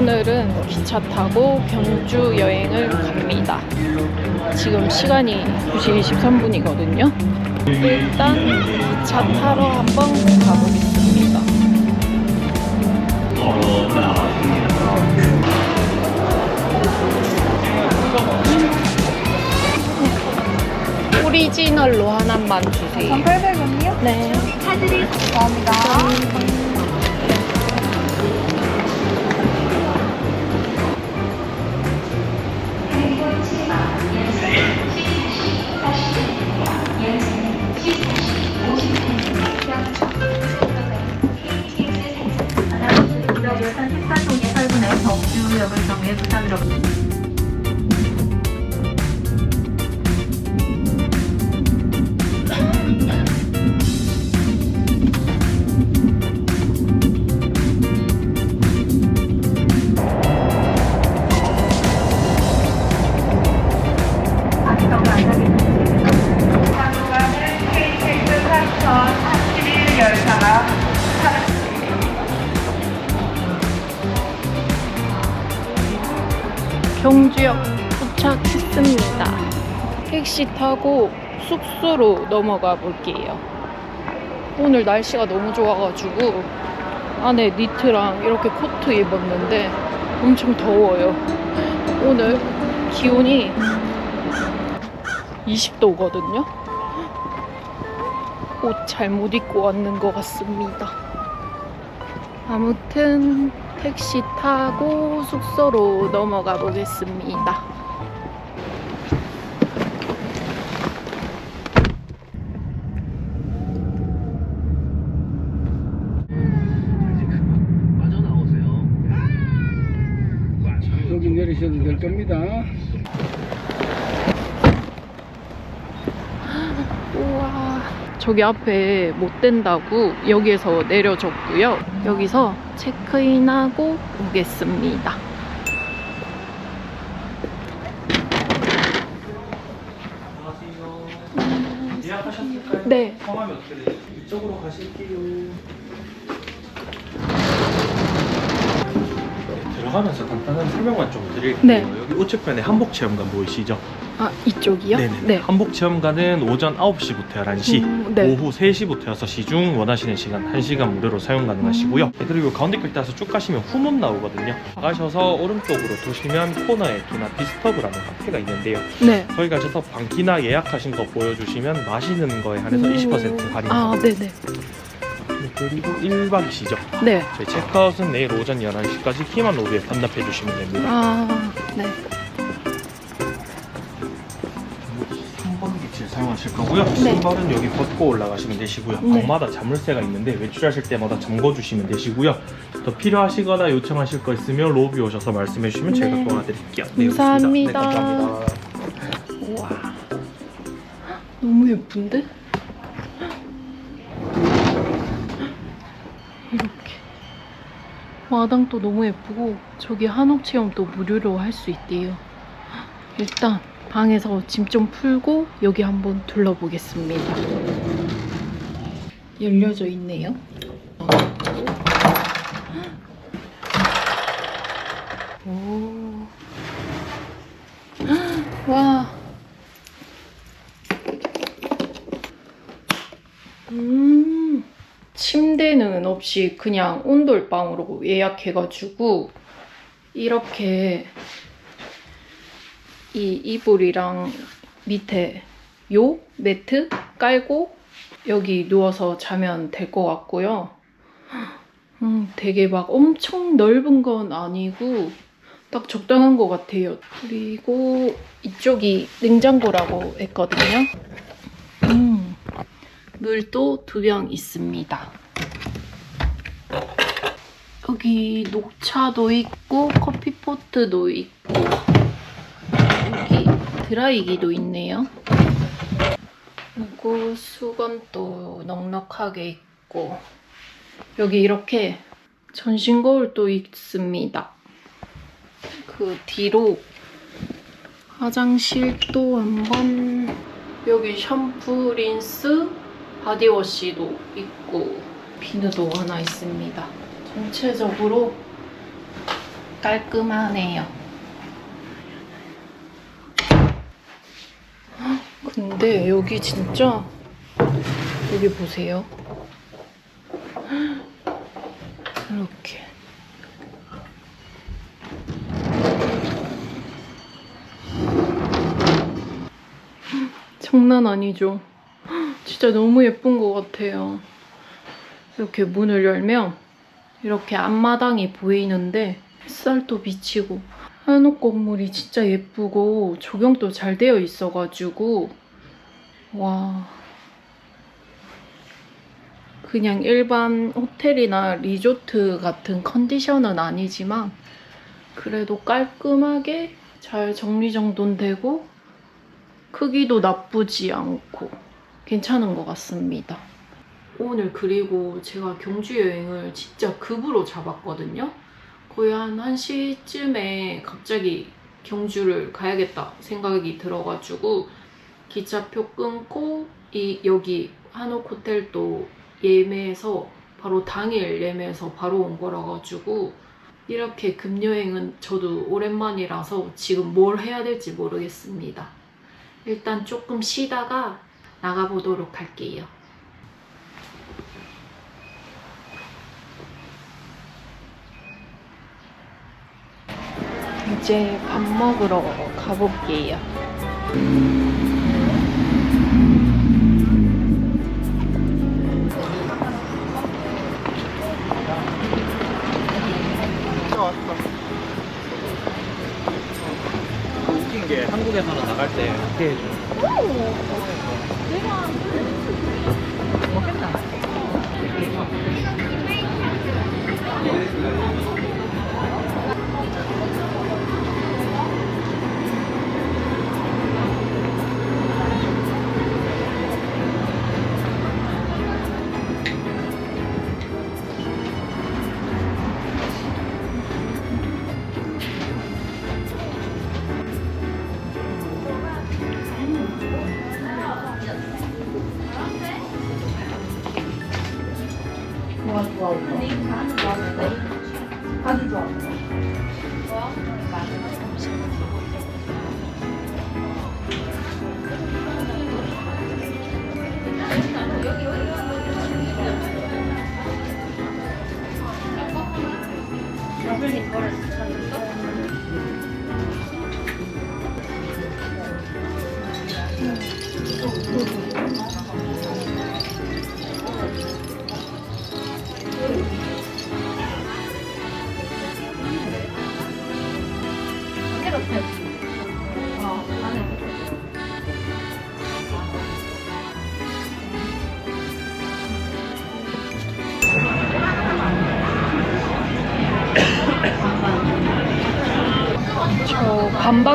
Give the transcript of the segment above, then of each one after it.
오늘은 기차 타고 경주 여행을 갑니다. 지금 시간이 2시 23분이거든요. 일단 기차 타러 한번 가보겠습니다. 오리지널로 하나만 주세요. 1,800원이요? 네. 감사합니다. 경주역 도착했습니다. 택시 타고 숙소로 넘어가 볼게요. 오늘 날씨가 너무 좋아가지고 안에 니트랑 이렇게 코트 입었는데 엄청 더워요. 오늘 기온이 20도거든요. 옷 잘못 입고 왔는 것 같습니다. 아무튼 택시 타고 숙소로 넘어가 보겠습니다. 이제 그만 빠져나오세요. 여기 내리셔도 될 겁니다. 우와. 저기 앞에 못 된다고 여기에서 내려줬고요. 여기서 체크인하고 오겠습니다. 예약하셨을까요? 네. 성함이 어떻게 되세요? 이쪽으로 가실게요. 네, 들어가면서 간단한 설명만 좀 드릴게요. 네. 여기 우측편에 한복 체험관 보이시죠? 아, 이쪽이요? 네네. 네. 한복 체험관은 오전 9시부터 11시, 음, 네. 오후 3시부터 6시 중 원하시는 시간 1시간 무료로 사용 가능하시고요. 음. 네, 그리고 가운데 길 따라서 쭉 가시면 후문 나오거든요. 가셔서 오른쪽으로 도시면 코너에 두나 비스터브라는 카페가 있는데요. 네. 저희 가셔서 방키나 예약하신 거 보여주시면 마시는 거에 한해서 음. 20% 할인. 아, 네네. 그리고 1박이시죠. 네. 저희 체크아웃은 내일 오전 11시까지 키만 로비에 반납해 주시면 됩니다. 아, 네. 사용하실 거고요. 네. 신발은 여기 벗고 올라가시면 되시고요. 네. 방마다 자물쇠가 있는데 외출하실 때마다 잠궈 주시면 되시고요. 더 필요하시거나 요청하실 거 있으면 로비 오셔서 말씀해 주시면 네. 제가 도와드릴게요. 감사합니다. 네, 감사합니다. 우와. 너무 예쁜데? 이렇게. 마당도 너무 예쁘고, 저기 한옥 체험도 무료로 할 수 있대요. 일단, 방에서 짐 좀 풀고, 여기 한번 둘러보겠습니다. 열려져 있네요. 오. 와. 음. 침대는 없이 그냥 온돌방으로 예약해가지고 이렇게 이 이불이랑 밑에 요 매트 깔고 여기 누워서 자면 될 것 같고요. 음, 되게 막 엄청 넓은 건 아니고 딱 적당한 것 같아요. 그리고 이쪽이 냉장고라고 했거든요. 음, 물도 두 병 있습니다. 여기 녹차도 있고 커피포트도 있고 드라이기도 있네요. 그리고 수건도 넉넉하게 있고 여기 이렇게 전신 거울도 있습니다. 그 뒤로 화장실도 한번 여기 샴푸, 린스, 바디워시도 있고 비누도 하나 있습니다. 전체적으로 깔끔하네요. 근데 여기 진짜 여기 보세요. 이렇게 장난 아니죠? 진짜 너무 예쁜 것 같아요. 이렇게 문을 열면 이렇게 앞마당이 보이는데 햇살도 비치고 한옥 건물이 진짜 예쁘고 조경도 잘 되어 있어가지고 와 그냥 일반 호텔이나 리조트 같은 컨디션은 아니지만 그래도 깔끔하게 잘 정리정돈 되고 크기도 나쁘지 않고 괜찮은 것 같습니다. 오늘 그리고 제가 경주 여행을 진짜 급으로 잡았거든요. 거의 한 1시쯤에 갑자기 경주를 가야겠다 생각이 들어가지고 기차표 끊고 이 여기 한옥 호텔도 예매해서 바로 당일 예매해서 바로 온 거라 가지고 이렇게 급여행은 저도 오랜만이라서 지금 뭘 해야 될지 모르겠습니다. 일단 조금 쉬다가 나가보도록 할게요. 이제 밥 먹으러 가볼게요. 웃긴 게 한국에서는 나갈 때 이렇게 해줘.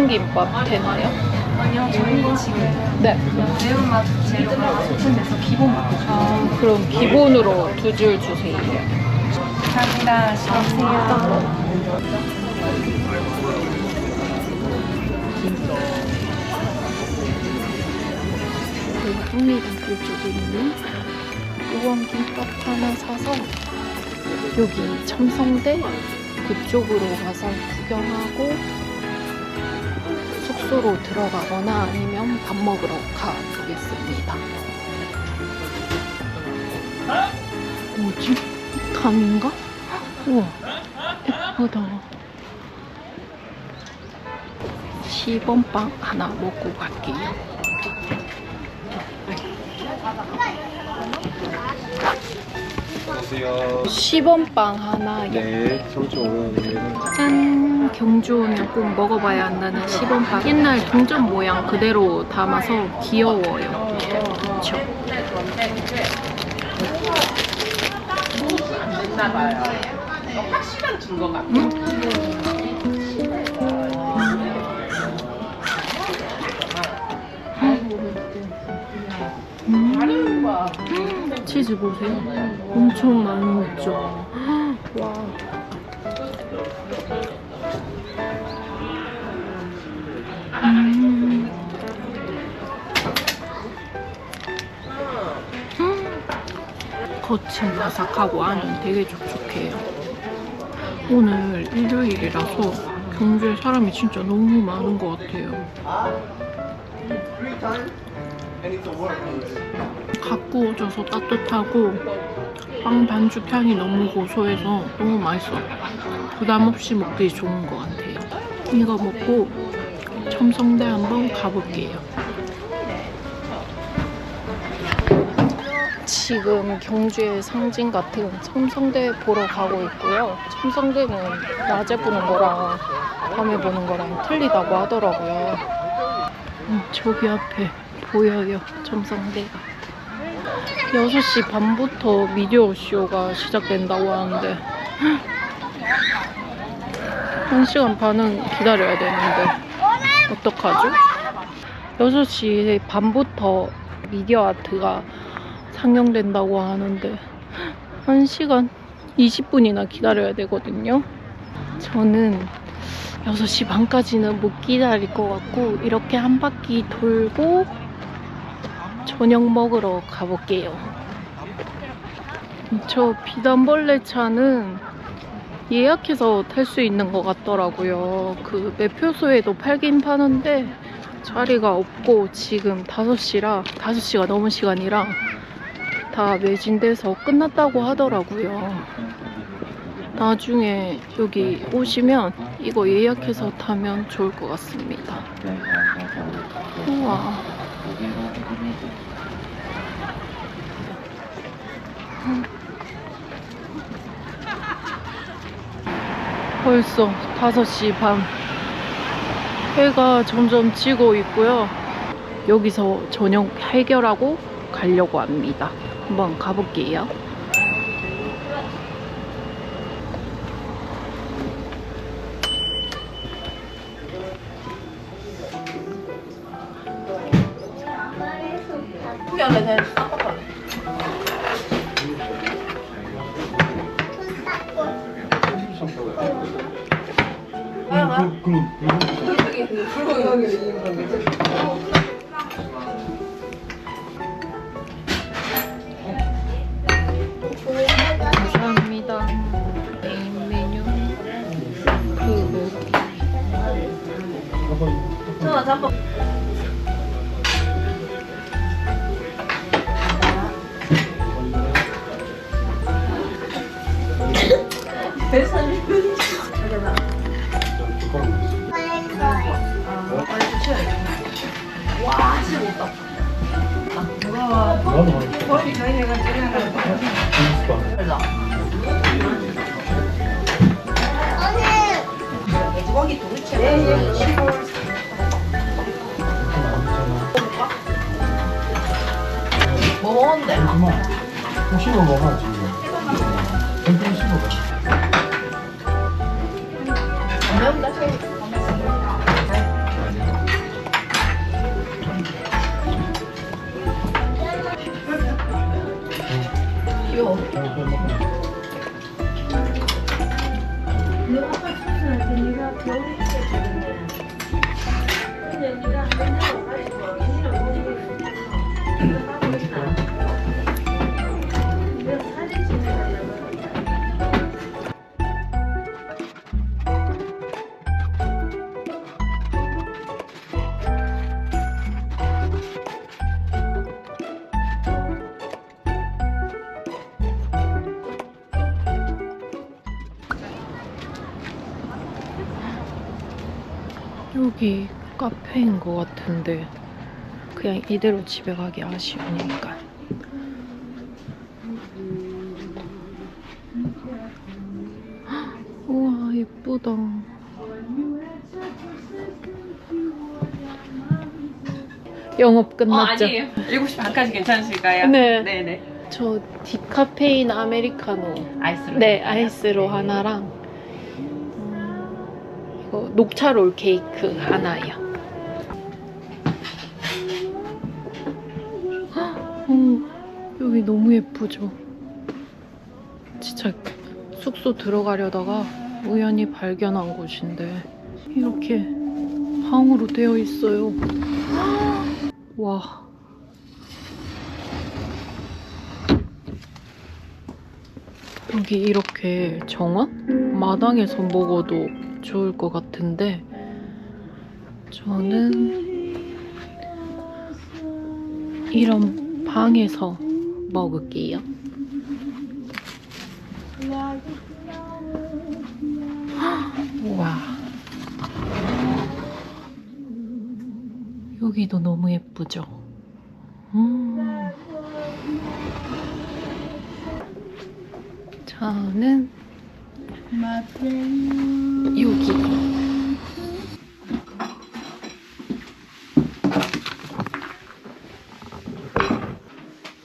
반반김밥 되나요? 아니요, 저희는 지금 네. 매운맛 재료가 소천돼서 기본 맛. 아, 그럼 기본으로 두 줄 주세요. 감사합니다. 수고하세요. 그 흥미담길 쪽에 있는 우엉김밥 하나 사서 여기 첨성대 그쪽으로 가서 구경하고 숙소로 들어가거나 아니면 밥 먹으러 가보겠습니다. 뭐지? 감인가? 우와, 예쁘다. 시범빵 하나 먹고 갈게요. 안녕하세요. 시범빵 하나요. 네, 3,500원입니다. 짠! 경주 오면 꼭 먹어봐야 한다는 시범빵. 옛날 동전 모양 그대로 담아서 귀여워요. 그쵸? 음. 치즈 보세요. 엄청 많이 있죠. 와. 겉은 바삭하고 안은 되게 촉촉해요. 오늘 일요일이라서 경주에 사람이 진짜 너무 많은 것 같아요. 갓 구워져서 따뜻하고 빵 반죽 향이 너무 고소해서 너무 맛있어. 부담 없이 먹기 좋은 것 같아요. 이거 먹고 첨성대 한번 가볼게요. 지금 경주의 상징 같은 첨성대 보러 가고 있고요. 첨성대는 낮에 보는 거랑 밤에 보는 거랑 틀리다고 하더라고요. 음, 저기 앞에 보여요. 첨성대가. 6시 반부터 미디어 쇼가 시작된다고 하는데 1시간 반은 기다려야 되는데 어떡하죠? 6시 반부터 미디어 아트가 상영된다고 하는데 1시간 20분이나 기다려야 되거든요. 저는 6시 반까지는 못 기다릴 것 같고 이렇게 한 바퀴 돌고 저녁 먹으러 가볼게요. 저 비단벌레 차는 예약해서 탈 수 있는 것 같더라고요. 그 매표소에도 팔긴 파는데 자리가 없고 지금 5시라 5시가 넘은 시간이라 다 매진돼서 끝났다고 하더라고요. 나중에 여기 오시면 이거 예약해서 타면 좋을 것 같습니다. 우와. 벌써 5시 반. 해가 점점 지고 있고요. 여기서 저녁 해결하고 가려고 합니다. 한번 가볼게요. 뭐 먹었는데? 그만. 씹어 먹어 지 귀여워. 여기 카페인 것 같은데 그냥 이대로 집에 가기 아쉬우니까 우와 예쁘다 영업 끝났죠? 어, 아니에요. 7시 반까지 괜찮으실까요? 네. 네네. 저 디카페인 아메리카노 아이스로. 네 아이스로 하나랑 음, 이거 녹차 롤 케이크 하나요. 헉, 음, 여기 너무 예쁘죠? 진짜 숙소 들어가려다가 우연히 발견한 곳인데 이렇게 방으로 되어 있어요. 와. 여기 이렇게 정원? 마당에서 먹어도 좋을 것 같은데 저는 이런 방에서 먹을게요. 우와. 여기도 너무 예쁘죠? 음. 저는 여기.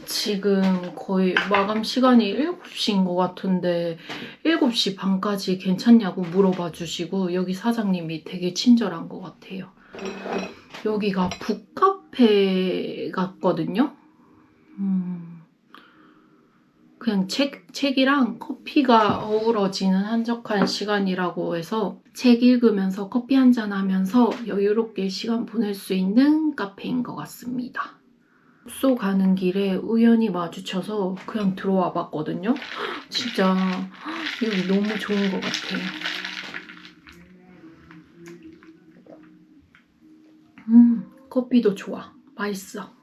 지금 거의 마감 시간이 7시인 것 같은데 7시 반까지 괜찮냐고 물어봐 주시고 여기 사장님이 되게 친절한 것 같아요. 여기가 북카페 같거든요. 음, 그냥 책, 책이랑 커피가 어우러지는 한적한 시간이라고 해서 책 읽으면서 커피 한잔 하면서 여유롭게 시간 보낼 수 있는 카페인 것 같습니다. 숙소 가는 길에 우연히 마주쳐서 그냥 들어와 봤거든요. 진짜 여기 너무 좋은 것 같아요. 음, 커피도 좋아. 맛있어.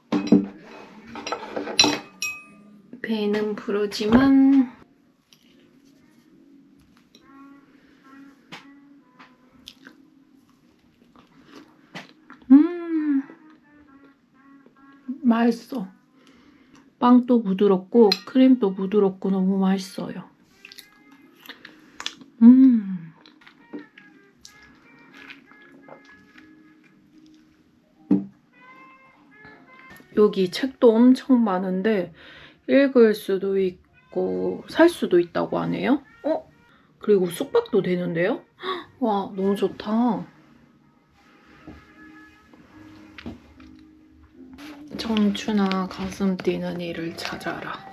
배는 부르지만 음 맛있어. 빵도 부드럽고 크림도 부드럽고 너무 맛있어요. 음. 여기 책도 엄청 많은데 읽을 수도 있고 살 수도 있다고 하네요. 어? 그리고 숙박도 되는데요? 와 너무 좋다. 청춘아 가슴 뛰는 일을 찾아라.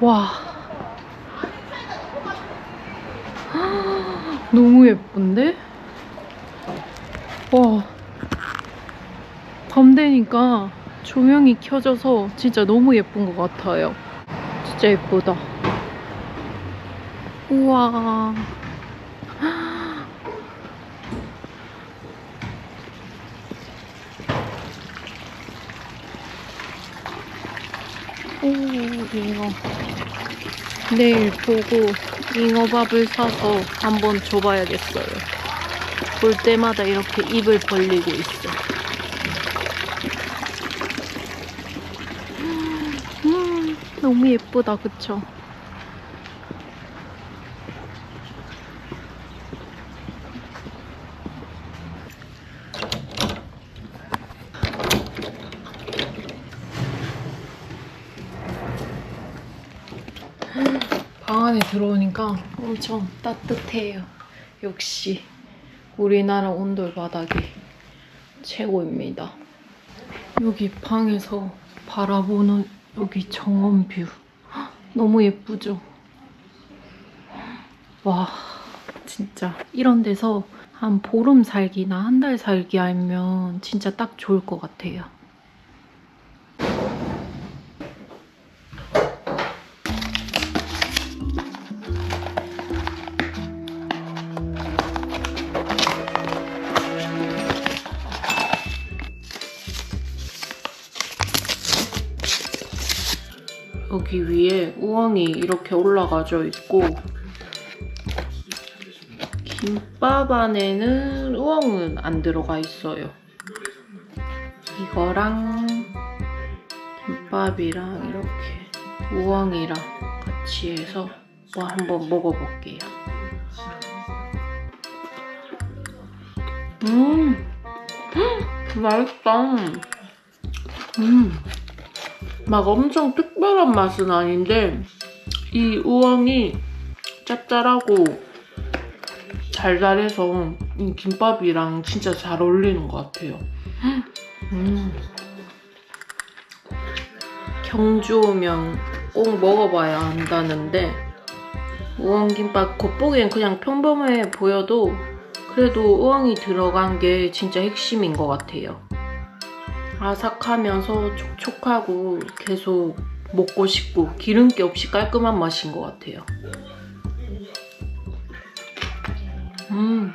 와. 너무 예쁜데? 와. 밤 되니까 조명이 켜져서 진짜 너무 예쁜 것 같아요. 진짜 예쁘다. 우와. 오, 잉어. 내일 보고 잉어밥을 사서 한번 줘봐야겠어요. 볼 때마다 이렇게 입을 벌리고 있어. 음, 너무 예쁘다, 그쵸? 방 안에 들어오니까 엄청 따뜻해요. 역시 우리나라 온돌 바닥이 최고입니다. 여기 방에서 바라보는 여기 정원 뷰 헉, 너무 예쁘죠? 와 진짜 이런 데서 한 보름 살기나 한 달 살기 알면 진짜 딱 좋을 것 같아요. 우엉이 이렇게 올라가져 있고 김밥 안에는 우엉은 안 들어가 있어요. 이거랑 김밥이랑 이렇게 우엉이랑 같이 해서 뭐 한번 먹어볼게요. 음, 맛있다. 음, 막 엄청 특별한 맛은 아닌데 이 우엉이 짭짤하고 달달해서 이 김밥이랑 진짜 잘 어울리는 것 같아요. 음. 경주 오면 꼭 먹어봐야 한다는데 우엉김밥 겉보기엔 그냥 평범해 보여도 그래도 우엉이 들어간 게 진짜 핵심인 것 같아요. 아삭하면서 촉촉하고 계속 먹고 싶고 기름기 없이 깔끔한 맛인 것 같아요. 음.